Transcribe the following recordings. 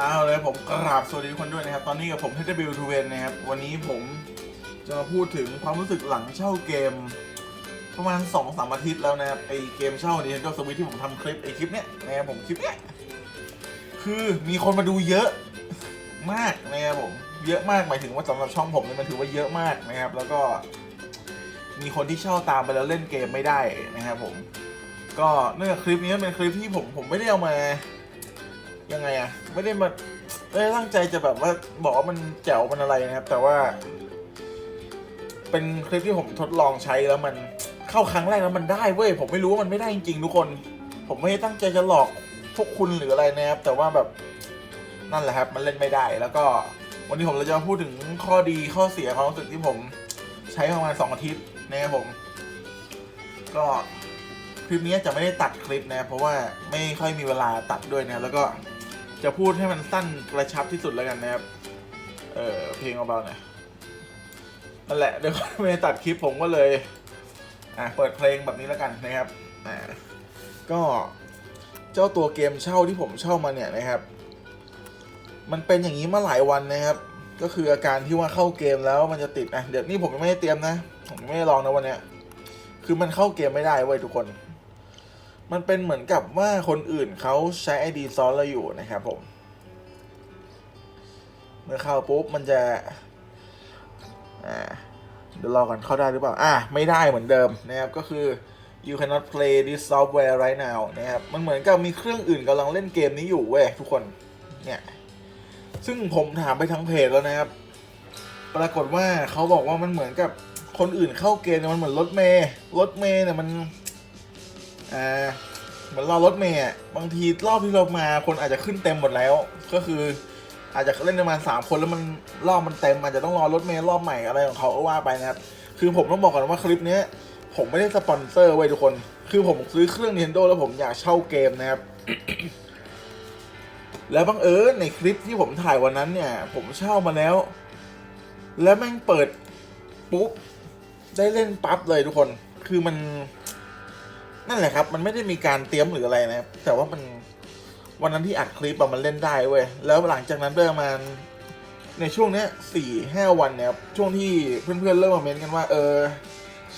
เอาเลยผมกราบสวัสดีทุกคนด้วยนะครับ ตอนนี้กับผม HW 2 n นะครับ วันนี้ผมจะมาพูดถึงความรู้สึกหลังเช่าเกม ประมาณ2อสามอาทิตย์แล้วนะครับไอเกมเช่า Nintendo Switch ที่ผมทำคลิปไอคลิปเนี้ยนะครับผมคลิปเนี้ยคือมีคนมาดูเยอะมากนะครับผมเยอะมากหมายถึงว่าสำหรับช่องผมเนี่ยมันถือว่าเยอะมากนะครับ แล้วก็ มีคนที่เช่าตามไปแล้วเล่นเกมไม่ได้นะครับผมก็เนื่องจากคลิปนี้เป็นคลิปที่ผมผมไม่ได้เอามา ยังไงอะไม่ได้มาไม่ได้ตั้งใจจะแบบว่าบอกว่ามันแจ๋วมันอะไรนะครับ แต่ว่า เป็นคลิปที่ผมทดลองใช้แล้วมันเข้าครั้งแรกแล้วมันได้เว้ยผมไม่รู้ว่ามันไม่ได้จริงๆทุกคน ผมไม่ได้ตั้งใจจะหลอกพวกคุณหรืออะไรนะครับ แต่ว่าแบบนั่นแหละครับ มันเล่นไม่ได้แล้วก็วันนี้ผมเราจะพูดถึงข้อดีข้อเสียความรู้สึกที่ผมใช้ประมาณสองอาทิตย์นะครับผม ก็คลิปนี้จะไม่ได้ตัดคลิปนะ เพราะว่าไม่ค่อยมีเวลาตัดด้วยนะแล้วก็ จะพูดให้มันสั้นกระชับที่สุดแล้วกันนะครับ เออเพลงเบาๆหน่อยนั่นแหละเดี๋ยวไม่ตัดคลิปผมก็เลย อะเปิดเพลงแบบนี้แล้วกันนะครับ อ่าก็เจ้าตัวเกมเช่าที่ผมเช่ามาเนี่ยนะครับ มันเป็นอย่างนี้มาหลายวันนะครับ ก็คืออาการที่ว่าเข้าเกมแล้วมันจะติดนะเดี๋ยวนี้ผมยังไม่ได้เตรียมนะ ผมยังไม่ได้ลองนะวันเนี้ย คือมันเข้าเกมไม่ได้เว้ยทุกคน มันเป็นเหมือนกับว่าคนอื่นเขาใช้ ID ซ้อนเราอยู่นะครับผม เมื่อเข้าปุ๊บมันจะอ่าเดี๋ยวรอก่อนเข้าได้หรือเปล่า อะไม่ได้เหมือนเดิมนะครับ ก็คือ you cannot play this software right now นะครับ มันเหมือนกับมีเครื่องอื่นกำลังเล่นเกมนี้อยู่เว้ยทุกคน เนี่ย ซึ่งผมถามไปทั้งเพจแล้วนะครับ ปรากฏว่าเขาบอกว่ามันเหมือนกับคนอื่นเข้าเกมมันเหมือนรถเมย์รถเมย์เนี่ยมัน อ่าเหมือนรอรถเมย์บางทีรอบที่เรามาคนอาจจะขึ้นเต็มหมดแล้ว ก็คือ อาจจะเล่นประมาณสามคนแล้วมันรอบมันเต็มอาจจะต้องรอรถเมย์รอบใหม่อะไรของเขาก็ว่าไปนะครับ คือผมต้องบอกก่อนว่าคลิปนี้ผมไม่ได้สปอนเซอร์ไว้ยทุกคน คือผมซื้อเครื่อง Nintendo แล้วผมอยากเช่าเกมนะครับ แล้วบังเอิญในคลิปที่ผมถ่ายวันนั้นเนี่ย ผมเช่ามาแล้ว แล้วแม่งเปิดปุ๊บได้เล่นปั๊บเลยทุกคน คือมัน นั่นแหละครับ มันไม่ได้มีการเตรียมหรืออะไรนะครับ แต่ว่ามันวันนั้นที่อัดคลิปอะมันเล่นได้เว้ย แล้วหลังจากนั้นประมาณในช่วงเนี้ยสี่ห้าวันเนี่ยครับช่วงที่เพื่อนๆเริ่มมาเม้นกันว่า เออ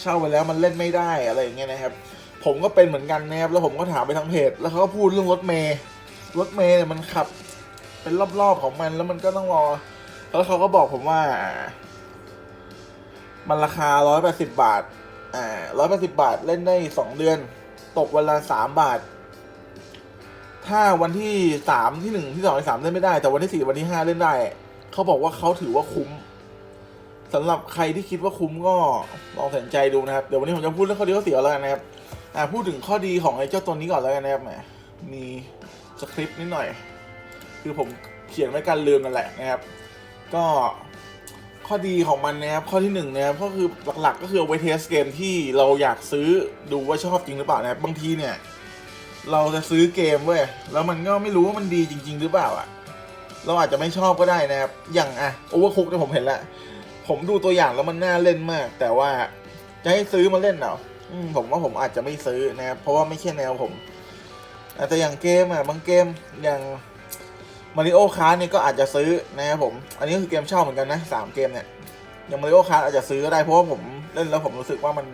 เช่าไปแล้วมันเล่นไม่ได้อะไรอย่างเงี้ยนะครับ ผมก็เป็นเหมือนกันนะครับ แล้วผมก็ถามไปทางเพจ แล้วเขาก็พูดเรื่องรถเมย์รถเมย์เนี่ยมันขับ เป็นรอบๆของมันแล้วมันก็ต้องรอ แล้วเขาก็บอกผมว่า มันราคา180บาท อ่า180บบาทเล่นได้2เดือน ตกวันละ3บาท ถ้าวันที่3ที่1ที่2ที่3เล่นไม่ได้ แต่วันที่4วันที่5เล่นได้ เขาบอกว่าเขาถือว่าคุ้มสำหรับใครที่คิดว่าคุ้มก็ลองสนใจดูนะครับ เดี๋ยววันนี้ผมจะพูดเรื่องข้อดีข้อเสียแล้วกันนะครับ อ่าพูดถึงข้อดีของไอ้เจ้าตัวนี้ก่อนแล้วกันนะครับแหมมีสคริปต์นิดหน่อย คือผมเขียนไว้การลืมนั่นแหละนะครับ ก็ ข้อดีของมันนะครับข้อที่หนึ่งนะครับก็คือหลักๆ ก็คือเอาไว้เทสเกมที่เราอยากซื้อดูว่าชอบจริงหรือเปล่านะครับบางทีเนี่ย เราจะซื้อเกมเว้ยแล้วมันก็ไม่รู้ว่ามันดีจริง ๆ หรือเปล่าอะเราอาจจะไม่ชอบก็ได้นะครับ อย่างอะโอเวอร์คุกเนี่ยผมเห็นแล้วผมดูตัวอย่างแล้วมันน่าเล่นมาก แต่ว่าจะให้ซื้อมาเล่นเหรอผมว่าผมอาจจะไม่ซื้อนะครับเพราะว่าไม่ใช่แนวผมอะแต่อย่างเกมอะบางเกมอย่าง มาริโอคาร์เนี่ยก็อาจจะซื้อนะครับผม อันนี้คือเกมเช่าเหมือนกันนะสามเกมเนี่ยอย่างมาริโอคาร์อาจจะซื้อก็ได้เพราะว่าผมเล่นแล้วผมรู้สึกว่ามัน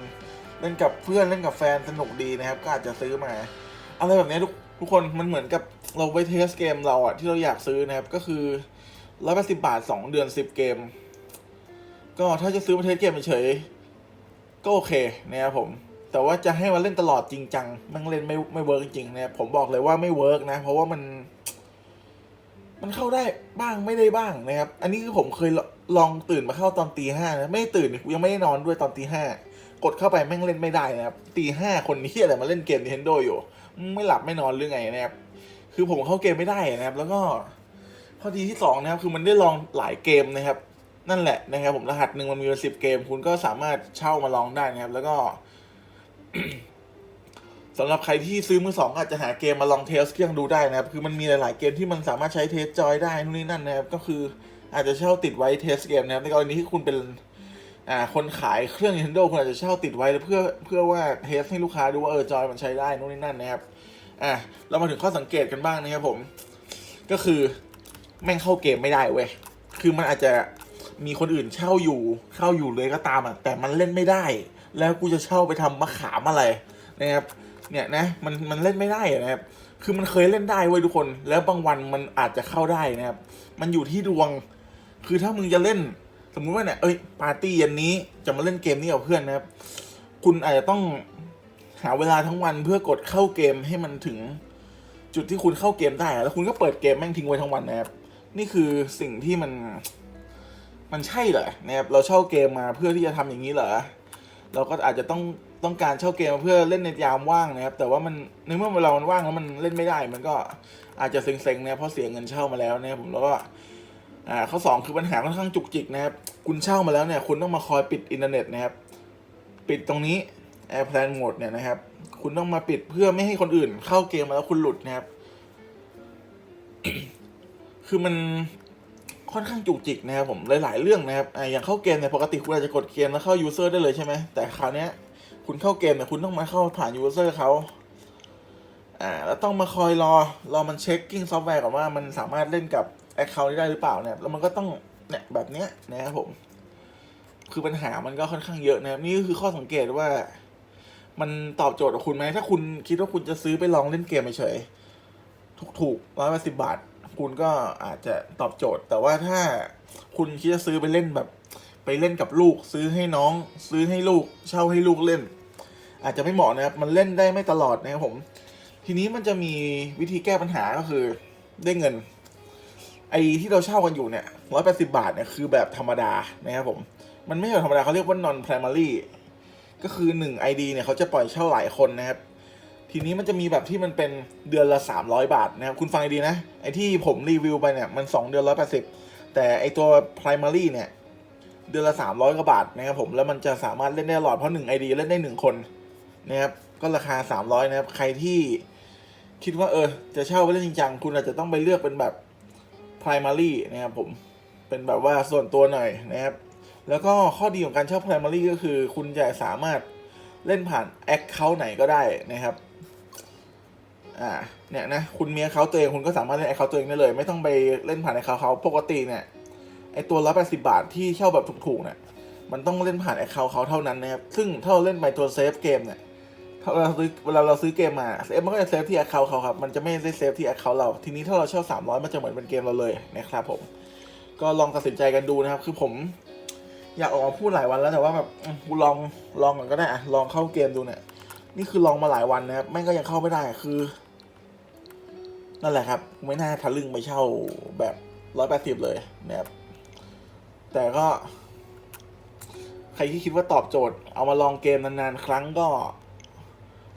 เล่นกับเพื่อนเล่นกับแฟนสนุกดีนะครับ ก็อาจจะซื้อมา อะไรแบบนี้ทุกทุกคนมันเหมือนกับเราไปเทสเกมเราอะที่เราอยากซื้อนะครับก็คือร้อยแปดสิบบาทสองเดือนสิบเกม ก็ถ้าจะซื้อมาเทสเกมเฉยก็โอเคนะครับผมแต่ว่าจะให้มาเล่นตลอดจริงจังมันเล่นไม่ไม่เวิร์กจริงๆนะครับผมบอกเลยว่าไม่เวิร์กนะ เพราะว่ามัน มันเข้าได้บ้างไม่ได้บ้างนะครับ อันนี้คือผมเคยลองตื่นมาเข้าตอนตีห้านะไม่ตื่นยังไม่ได้นอนด้วยตอนตีห้ากดเข้าไปแม่งเล่นไม่ได้นะครับตีห้าคนนี้อะไรมาเล่นเกม Nintendo อยู่ ไม่หลับไม่นอนหรือไงนะครับคือผมเข้าเกมไม่ได้นะครับ แล้วก็ข้อดีที่สองนะครับ คือมันได้ลองหลายเกมนะครับ นั่นแหละนะครับ ผมรหัสหนึ่งมันมีสิบเกม คุณก็สามารถเช่ามาลองได้นะครับ แล้วก็ สำหรับใครที่ซื้อมือสองอาจจะหาเกมมาลองเทสเครื่องดูได้นะครับ คือมันมีหลายๆเกมที่มันสามารถใช้เทสจอยได้นู่นนี่นั่นนะครับ ก็คืออาจจะเช่าติดไว้เทสเกมนะครับในกรณีที่คุณเป็นอ่าคนขายเครื่อง Nintendo คุณอาจจะเช่าติดไว้เพื่อเพื่อว่าเทสให้ลูกค้าดูว่าเออจอยมันใช้ได้นู่นนี่นั่นนะครับอะเรามาถึงข้อสังเกตกันบ้างนะครับผม ก็คือแม่งเข้าเกมไม่ได้เว้ยคือมันอาจจะมีคนอื่นเช่าอยู่เข้าอยู่เลยก็ตามอะแต่มันเล่นไม่ได้ แล้วกูจะเช่าไปทำมะขามอะไรนะครับ เนี่ยนะมันมันเล่นไม่ได้อะนะครับ คือมันเคยเล่นได้เว้ยทุกคน แล้วบางวันมันอาจจะเข้าได้นะครับ มันอยู่ที่ดวง คือถ้ามึงจะเล่น สมมุติว่าเนี่ยเอ้ยปาร์ตี้เย็นนี้จะมาเล่นเกมนี้กับเพื่อนนะครับ คุณอาจจะต้องหาเวลาทั้งวันเพื่อกดเข้าเกมให้มันถึงจุดที่คุณเข้าเกมได้ แล้วคุณก็เปิดเกมแม่งทิ้งไว้ทั้งวันนะครับ นี่คือสิ่งที่มัน มันใช่เหรอนะครับ เราเช่าเกมมาเพื่อที่จะทำอย่างนี้เหรอ เราก็อาจจะต้อง ต้องการเช่าเกมเพื่อเล่นในยามว่างนะครับ แต่ว่ามันในเมื่อเวลามันว่างแล้วมันเล่นไม่ได้ มันก็อาจจะเซ็งๆนะเพราะเสียเงินเช่ามาแล้วนะครับผมแล้วก็อ่าข้อสองคือปัญหาค่อนข้างจุกจิกนะครับคุณเช่ามาแล้วเนี่ยคุณต้องมาคอยปิดอินเทอร์เน็ตนะครับ ปิดตรงนี้ Airplane Mode เนี่ยนะครับ คุณต้องมาปิดเพื่อไม่ให้คนอื่น เข้าเกมมาแล้วคุณหลุดนะครับ คือมันค่อนข้างจุกจิกนะครับผมหลาย ๆ เรื่องนะครับอ่าอย่างเข้าเกมเนี่ยปกติคุณอาจจะกดเกมแล้วเข้า user ได้เลยใช่ไหมแต่คราวเนี้ย คุณเข้าเกมเนี่ยคุณต้องมาเข้าผ่าน user เขาอ่าแล้วต้องมาคอยรอรอมันเช็คกิ้งซอฟต์แวร์ก่อนว่ามันสามารถเล่นกับ Account นี้ได้หรือเปล่าเนี่ยแล้วมันก็ต้องเนี่ยแบบเนี้ยนะครับผม คือปัญหามันก็ค่อนข้างเยอะนะครับนี่ก็คือข้อสังเกตว่า มันตอบโจทย์กับคุณไหมถ้าคุณคิดว่าคุณจะซื้อไปลองเล่นเกมเฉยถูกๆร้อยแปดสิบบาท คุณก็อาจจะตอบโจทย์ แต่ว่าถ้าคุณคิดจะซื้อไปเล่นแบบ ไปเล่นกับลูก ซื้อให้น้อง ซื้อให้ลูก เช่าให้ลูกเล่น อาจจะไม่เหมาะนะครับ มันเล่นได้ไม่ตลอดนะครับผม ทีนี้มันจะมีวิธีแก้ปัญหาก็คือได้เงิน ไอ้ที่เราเช่ากันอยู่เนี่ยร้อยแปดสิบาทเนี่ยคือแบบธรรมดานะครับผม มันไม่ใช่แบบธรรมดาเขาเรียกว่า non primary ก็คือหนึ่ง ID เนี่ยเขาจะปล่อยเช่าหลายคนนะครับ ทีนี้มันจะมีแบบที่มันเป็นเดือนละ 300 บาทนะครับ คุณฟังให้ดีนะ ไอ้ที่ผมรีวิวไปเนี่ย มัน 2 เดือน 180 แต่ไอ้ตัว primary เนี่ย เดือนละ 300กว่าบาทนะครับผมแล้วมันจะสามารถเล่นได้ตลอดเพราะ1 ID เล่นได้ 1 คนนะครับก็ราคา 300 นะครับ ใครที่คิดว่าเออ จะเช่าไปเล่นจริงจังคุณอาจจะต้องไปเลือกเป็นแบบ primary นะครับผมเป็นแบบว่าส่วนตัวหน่อยนะครับ แล้วก็ข้อดีของการเช่า primary ก็คือ คุณจะสามารถเล่นผ่าน account ไหนก็ได้นะครับอ่าเนี่ยนะคุณมี account ตัวเองคุณก็สามารถเล่น account ตัวเองได้เลย ไม่ต้องไปเล่นผ่าน account เขาปกติเนี่ย ไอตัวละ80บาทที่เช่าแบบถูกๆเนี่ยมันต้องเล่นผ่าน account เขาเท่านั้นนะครับซึ่งถ้าเราเล่นไปตัวเซฟเกมเนี่ยถ้าเราซื้อเวลาเราซื้อเกมมาเซฟมันก็จะเซฟที่ account เขาครับมันจะไม่ได้เซฟที่ account เราทีนี้ถ้าเราเช่า300มันจะเหมือนเป็นเกมเราเลยนะครับผม ก็ลองตัดสินใจกันดูนะครับ คือผมอยากออกมาพูดหลายวันแล้วแต่ว่าแบบกูลองลองก่อนก็ได้อะลองเข้าเกมดูเนี่ยนี่คือลองมาหลายวันนะครับแม่งก็ยังเข้าไม่ได้คือ นั่นแหละครับ ไม่น่าทะลึ่งไปเช่าแบบร้อยแปดสิบเลยนะครับ แต่ก็ ใครที่คิดว่าตอบโจทย์ เอามาลองเกมนานๆ ครั้งก็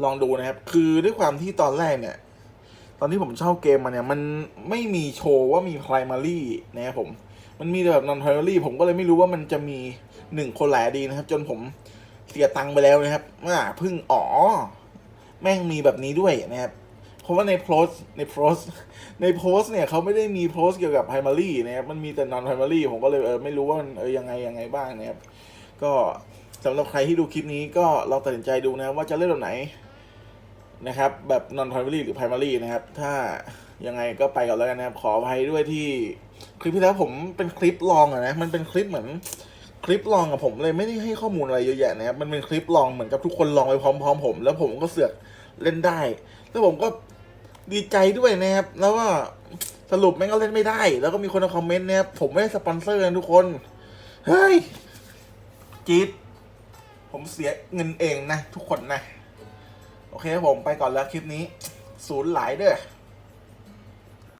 ลองดูนะครับ คือด้วยความที่ตอนแรกเนี่ย ตอนที่ผมเช่าเกมมาเนี่ย มันไม่มีโชว์ว่ามี primary นะครับผม มันมีแต่แบบ non primary ผมก็เลยไม่รู้ว่ามันจะมีหนึ่งคนหลายดีนะครับ จนผมเสียตังค์ไปแล้วนะครับว่าพิ่งอ๋อ แม่งมีแบบนี้ด้วยนะครับ เพราะว่าในโพสในโพสในโพสเนี่ยเขาไม่ได้มีโพสเกี่ยวกับ primary นะครับมันมีแต่ non primary ผมก็เลยเออไม่รู้ว่าเออยังไงยังไงบ้างนะครับก็สำหรับใครที่ดูคลิปนี้ก็ลองตัดสินใจดูนะว่าจะเล่นแบบไหนนะครับ แบบ non primary หรือ primary นะครับ ถ้ายังไงก็ไปก่อนแล้วกันนะครับขออภัยด้วยที่คลิปที่แล้วผมเป็นคลิปลองอะนะมันเป็นคลิปเหมือนคลิปลองอะผมเลยไม่ได้ให้ข้อมูลอะไรเยอะแยะนะครับมันเป็นคลิปลองเหมือนกับทุกคนลองไปพร้อมๆ ผม แล้วผมก็เสือกเล่นได้ แล้วผมก็ ดีใจด้วยนะครับ แล้วก็สรุปแม่งก็เล่นไม่ได้ แล้วก็มีคนมาคอมเมนต์นะครับผมไม่ได้สปอนเซอร์นะทุกคน เฮ้ยจี๊ดผมเสียเงินเองนะ ทุกคนนะ โอเคผมไปก่อนแล้วคลิปนี้ ศูนย์หลายเด้อ